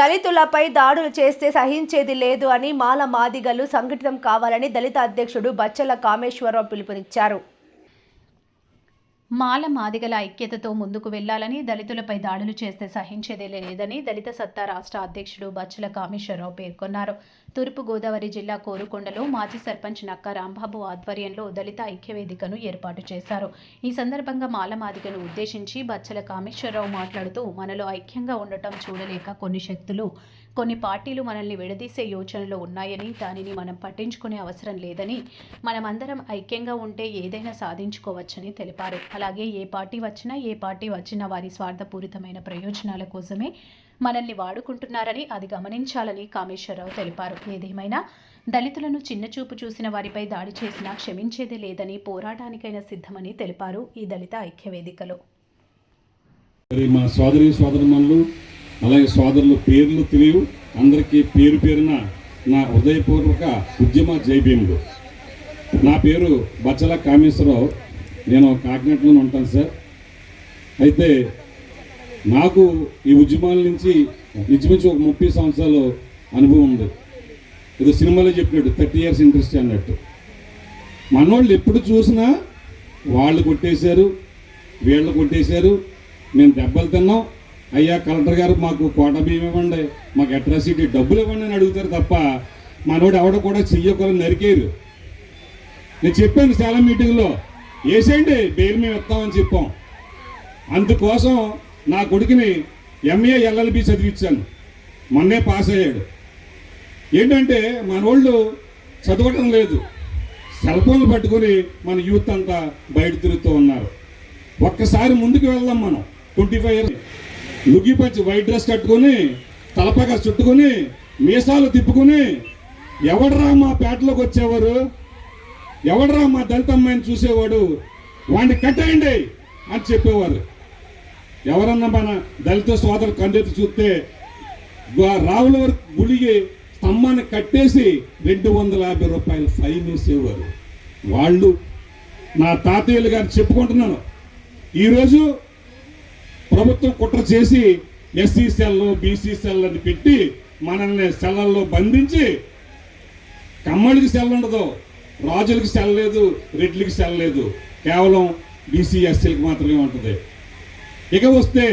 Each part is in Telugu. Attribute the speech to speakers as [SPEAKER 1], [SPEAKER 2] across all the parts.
[SPEAKER 1] దళితులపై దాడులు చేస్తే సహించేది లేదు అని మాల మాదిగలు సంఘటితం కావాలని దళిత అధ్యక్షుడు బచ్చల కామేశ్వరరావు పిలుపునిచ్చారు.
[SPEAKER 2] మాల మాదిగల ఐక్యతతో ముందుకు వెళ్ళాలని దళితులపై దాడులు చేస్తే సహించేదే లేదని దళిత సత్తా రాష్ట్ర అధ్యక్షుడు బచ్చుల కామేశ్వరరావు పేర్కొన్నారు. తూర్పుగోదావరి జిల్లా కోరుకొండలో మాజీ సర్పంచ్ నక్క రాంబాబు ఆధ్వర్యంలో దళిత ఐక్యవేదికను ఏర్పాటు చేశారు. ఈ సందర్భంగా మాల మాదిగను ఉద్దేశించి బచ్చల కామేశ్వరరావు మాట్లాడుతూ మనలో ఐక్యంగా ఉండటం చూడలేక కొన్ని శక్తులు కొన్ని పార్టీలు మనల్ని విడదీసే యోచనలో ఉన్నాయని దానిని మనం పట్టించుకునే అవసరం లేదని మనమందరం ఐక్యంగా ఉంటే ఏదైనా సాధించుకోవచ్చని తెలిపారు. అలాగే ఏ పార్టీ వచ్చినా ఏ పార్టీ వచ్చినా వారి స్వార్థపూరితమైన ప్రయోజనాల కోసమే మనల్ని వాడుకుంటున్నారని అది గమనించాలని కామేశ్వరరావు తెలిపారు. ఏదేమైనా దళితులను చిన్నచూపు చూసిన వారిపై దాడి చేసినా క్షమించేదే లేదని పోరాటానికైనా సిద్ధమని తెలిపారు ఈ దళిత ఐక్యవేదికలో.
[SPEAKER 3] వేదికలో మా సోదరి సోదరుమణులు అలాగే సోదరుల పేర్లు తెలియవు. అందరికీ పేరు పేరున నా హృదయపూర్వక ఉద్యమ జైభీములు నా పేరు బచ్చల కామేశ్వరరావు. నేను కాకినాడలోనే ఉంటాను సార్. అయితే నాకు ఈ ఉద్యమాల నుంచి ఇంచుమించు ఒక ముప్పై సంవత్సరాలు అనుభవం ఉంది. ఏదో సినిమాలో చెప్పినట్టు థర్టీ ఇయర్స్ ఇంట్రెస్ట్ అన్నట్టు. మనోళ్ళు ఎప్పుడు చూసినా వాళ్ళు కొట్టేశారు వీళ్ళు కొట్టేశారు మేము దెబ్బలు తిన్నాం. అయ్యా కలెక్టర్ గారు మాకు కోట బియ్యం ఇవ్వండి మాకు అట్రాసిటీ డబ్బులు ఇవ్వండి అని అడుగుతారు తప్ప మనోడు ఎవడ కూడా చెయ్యకూడదు నరికేరు నేను చెప్పాను చాలా మీటింగ్లో వేసేయండి బెయిల్ మేము ఇస్తామని చెప్పాం. అందుకోసం నా కొడుకుని ఎంఏ ఎల్ఎల్బి చదివించాను. మొన్నే పాస్ అయ్యాడు. ఏంటంటే మన వాళ్ళు చదవటం లేదు. సెల్ ఫోన్లు పట్టుకొని మన యూత్ అంతా బయట తిరుగుతూ ఉన్నారు. ఒక్కసారి ముందుకు వెళ్దాం మనం. Twenty five years. లుగ్గి పచ్చి వైట్ డ్రెస్ కట్టుకొని తలపగా చుట్టుకొని మీసాలు తిప్పుకొని ఎవడరా మా పేటలోకి వచ్చేవారు? ఎవడరా మా దళిత అమ్మాయిని చూసేవాడు? వాడిని కట్టేయండి అని చెప్పేవారు. ఎవరన్నా మన దళిత సోదరు కండెత్తి చూస్తే రావుల వరకు గుడికి స్తంభాన్ని కట్టేసి రెండు వందల యాభై రూపాయలు ఫైన్ వేసేవారు. వాళ్ళు నా తాతయ్యలు గారు చెప్పుకుంటున్నాను. ఈరోజు ప్రభుత్వం కుట్ర చేసి ఎస్సీ సెల్ బీసీ సెల్ అని పెట్టి మనల్ని సెల్లల్లో బంధించి కమ్మడికి సెల్ ఉండదు. రాజులకి సెల లేదు రెడ్లకి సెల లేదు. కేవలం బీసీ ఎస్సీలకు మాత్రమే ఉంటుంది. ఇక వస్తే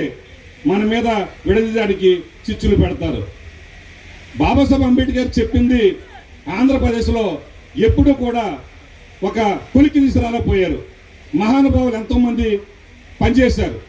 [SPEAKER 3] మన మీద విడదీయడానికి చిచ్చులు పెడతారు. బాబాసాహెబ్ అంబేద్కర్ చెప్పింది ఆంధ్రప్రదేశ్లో ఎప్పుడూ కూడా ఒక పులికి తీసుకురాలేకపోయారు మహానుభావులు ఎంతోమంది పనిచేశారు.